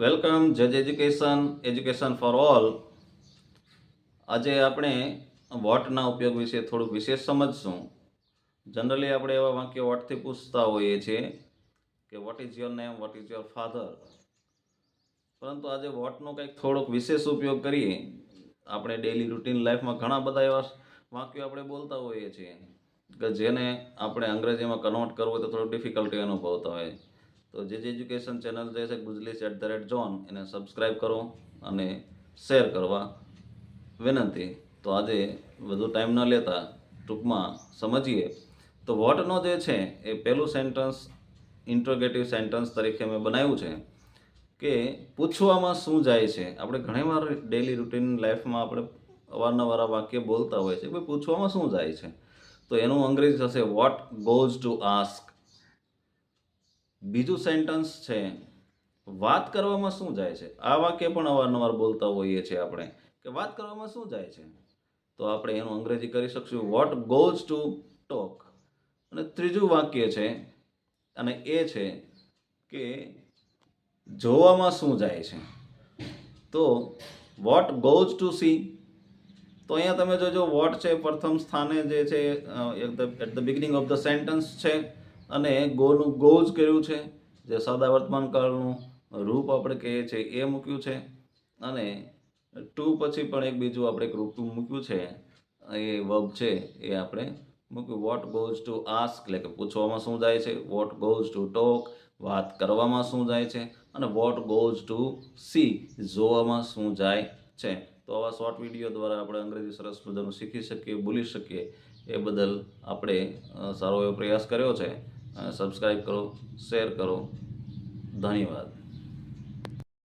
Welcome જજ education education for all. આજે આપણે વોટના ઉપયોગ વિશે થોડુંક વિશેષ સમજશું. જનરલી આપણે એવા વાક્ય વોટથી પૂછતા હોઈએ છીએ કે what is your name what is your father પરંતુ આજે વોટનો કંઈક થોડોક વિશેષ ઉપયોગ કરીએ. આપણે ડેઇલી રૂટીન લાઈફમાં ઘણા બધા એવા વાક્યો આપણે બોલતા હોઈએ છીએ કે જેને આપણે અંગ્રેજીમાં કન્વર્ટ કરવું તો થોડું ડિફિકલ્ટી અનુભવતા હોય. તો જે જે એજ્યુકેશન ચેનલ જે છે ગુજલીસ એટ ધ રેટ જોન, એને સબસ્ક્રાઈબ કરો અને શેર કરવા વિનંતી. તો આજે વધુ ટાઈમ ન લેતા ટૂંકમાં સમજીએ. તો વોટનો જે છે, એ પહેલું સેન્ટન્સ ઇન્ટ્રોગેટિવ સેન્ટન્સ તરીકે મેં બનાવ્યું છે કે પૂછવામાં શું જાય છે. આપણે ઘણીવાર ડેલી રૂટીન લાઈફમાં આપણે અવારનવાર વાક્ય બોલતા હોય છે કે પૂછવામાં શું જાય છે? તો એનું અંગ્રેજી થશે વોટ ગોઝ ટુ આસ્ક બીજું સેન્ટન્સ છે, વાત કરવામાં શું જાય છે? આ વાક્ય પણ અવારનવાર બોલતા હોઈએ છીએ આપણે. કે વાત કરવામાં શું જાય છે? તો આપણે એનું અંગ્રેજી કરી શકશું. વોટ ગોઝ ટુ ટોક અને ત્રીજું વાક્ય છે, અને એ છે કે જોવામાં શું જાય છે? તો વોટ ગોઝ ટુ સી તો અહીંયા તમે જોજો વોટ છે પ્રથમ સ્થાને જે છે at the beginning of the sentence છે. અને ગોનું ગોઝ કર્યું છે, જે સદા વર્તમાન કાળનું રૂપ આપણે કહીએ છીએ, એ મૂક્યું છે. અને ટુ પછી પણ એક બીજું આપણે એક રૂપ મૂક્યું છે, એ વર્બ છે, એ આપણે મૂક્યું. વોટ ગોઝ ટુ આસ્ક એટલે કે પૂછવામાં શું જાય છે? વોટ ગોઝ ટુ ટોક વાત કરવામાં શું જાય છે? અને વોટ ગોઝ ટુ સી જોવામાં શું જાય છે? તો આવા શોર્ટ વીડિયો દ્વારા આપણે અંગ્રેજી સરસ મજાનું શીખી શકીએ બોલી શકીએ, એ બદલ આપણે સારો એવો પ્રયાસ કર્યો છે. સબસ્ક્રાઈબ કરો શેર કરો. ધન્યવાદ.